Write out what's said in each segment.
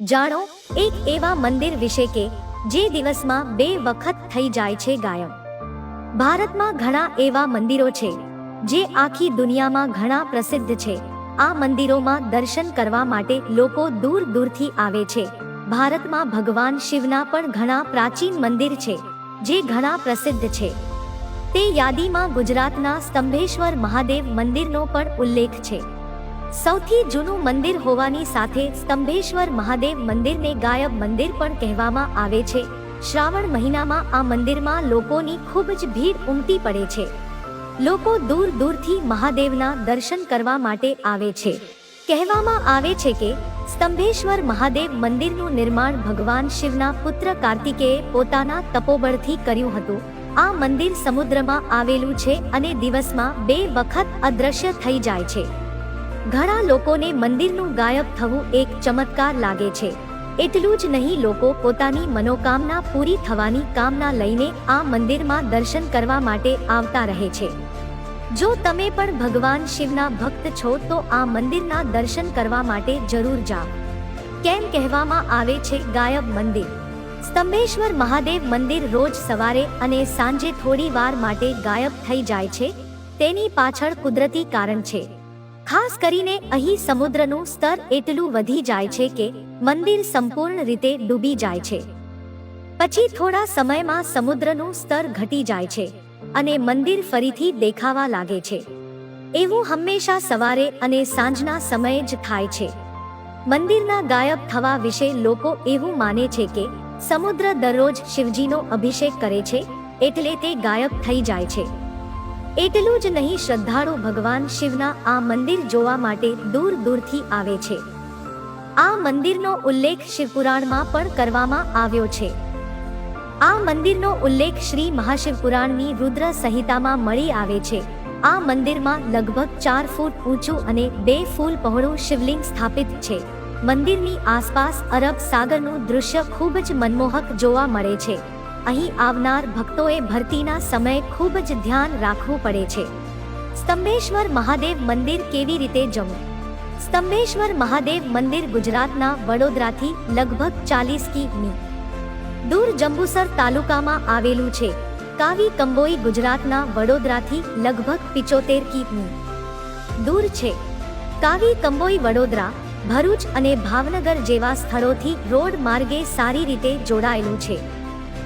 જાણો, એક એવા મંદિર વિશે કે જે દિવસમાં બે વખત થઈ જાય છે ગાયબ ભારતમાં ઘણા એવા મંદિરો છે, જે આખી દુનિયામાં ઘણા પ્રસિદ્ધ છે. આ મંદિરોમાં દર્શન કરવા માટે લોકો દૂર દૂરથી આવે છે. ભારતમાં ભગવાન શિવના પણ ઘણા પ્રાચીન મંદિર છે, જે ઘણા પ્રસિદ્ધ છે. તે યાદીમાં ગુજરાતના સ્તંભેશ્વર મહાદેવ મંદિરનો પણ ઉલ્લેખ છે. સૌથી જૂનું મંદિર હોવાની સાથે સ્તંભેશ્વર મહાદેવ મંદિરને ગાયબ મંદિર પણ કહેવામાં આવે છે. શ્રાવણ મહિનામાં આ મંદિરમાં લોકોની ખૂબ જ ભીડ ઉમટી પડે છે. લોકો દૂર દૂરથી મહાદેવના દર્શન કરવા માટે આવે છે. કહેવામાં આવે છે કે સ્તંભેશ્વર મહાદેવ મંદિરનું નિર્માણ ભગવાન શિવના પુત્ર કાર્તિકેય પોતાના તપોબળથી કર્યું હતું. આ મંદિર સમુદ્રમાં આવેલું છે અને દિવસમાં બે વખત અદ્રશ્ય થઈ જાય છે. ઘણા લોકોને મંદિરનું ગાયબ થવું એક ચમત્કાર લાગે છે. એટલું જ નહીં, લોકો પોતાની મનોકામના પૂરી થવાની કામના લઈને આ મંદિરમાં દર્શન કરવા માટે આવતા રહે છે. જો તમે પણ ભગવાન શિવના ભક્ત છો, તો આ મંદિરના દર્શન કરવા માટે જરૂર જાઓ. કેમ કહેવામાં આવે છે, ગાયબ મંદિર? સ્તંભેશ્વર મહાદેવ મંદિર રોજ સવારે અને સાંજે થોડી વાર માટે ગાયબ થઈ જાય છે. તેની પાછળ કુદરતી કારણ છે. ખાસ કરીને અહીં સમુદ્રનું સ્તર એટલું વધી જાય છે કે મંદિર સંપૂર્ણ રીતે ડૂબી જાય છે. પછી થોડા સમયમાં સમુદ્રનું સ્તર ઘટી જાય છે અને મંદિર ફરીથી દેખાવા લાગે છે. એવું હંમેશા સવારે અને સાંજના સમયે જ થાય છે. મંદિરના ગાયબ થવા વિશે લોકો એવું માને છે કે સમુદ્ર દરરોજ શિવજીનો અભિષેક કરે છે, એટલે તે ગાયબ થઈ જાય છે. એટલું જ નહીં, શ્રદ્ધાળુ ભગવાન શિવના આ મંદિર જોવા માટે દૂર દૂરથી આવે છે. આ મંદિરનો ઉલ્લેખ શિવપુરાણમાં પણ કરવામાં આવ્યો છે. આ મંદિરનો ઉલ્લેખ શ્રી મહાશિવપુરાણની રુદ્ર સંહિતામાં મળી આવે છે. આ મંદિરમાં લગભગ ચાર ફૂટ ઊંચું અને બે ફૂલ પહોળું શિવલિંગ સ્થાપિત છે. મંદિરની આસપાસ અરબ સાગરનું દૃશ્ય ખૂબ જ મનમોહક જોવા મળે છે. અહીં આવનાર ભક્તોએ ભરતીના સમયે ખૂબ જ ધ્યાન રાખવું પડે છે. સ્તંભેશ્વર મહાદેવ મંદિર કેવી રીતે જવું સ્તંભેશ્વર મહાદેવ મંદિર ગુજરાતના વડોદરાથી લગભગ ચાલીસ કિમી. દૂર જંબુસર તાલુકામાં આવેલું છે. કાવી કંબોઈ ગુજરાતના વડોદરાથી લગભગ પિચોતેર કિમી. દૂર છે. કાવી કંબોઈ વડોદરા, ભરૂચ અને ભાવનગર જેવા સ્થળોથી રોડ માર્ગે સારી રીતે જોડાયેલું છે.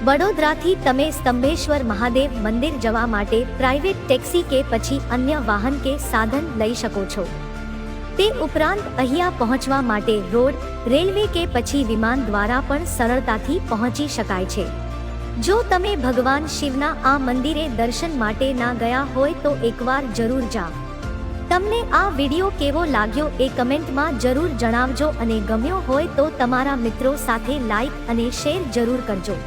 વડોદરાથી તમે સ્તંભેશ્વર મહાદેવ મંદિર જવા માટે પ્રાઇવેટ ટેક્સી કે પછી અન્ય વાહન કે સાધન લઈ શકો છો. તે ઉપરાંત અહીંયા પહોંચવા માટે રોડ, રેલવે કે પછી વિમાન દ્વારા પણ સરળતાથી પહોંચી શકાય છે. જો તમે ભગવાન શિવના આ મંદિરે દર્શન માટે ના ગયા હોય તો એકવાર જરૂર જાઓ. તમને આ વિડિયો કેવો લાગ્યો એ કમેન્ટમાં જરૂર જણાવજો અને ગમ્યો હોય તો તમારા મિત્રો સાથે લાઈક અને શેર જરૂર કરજો.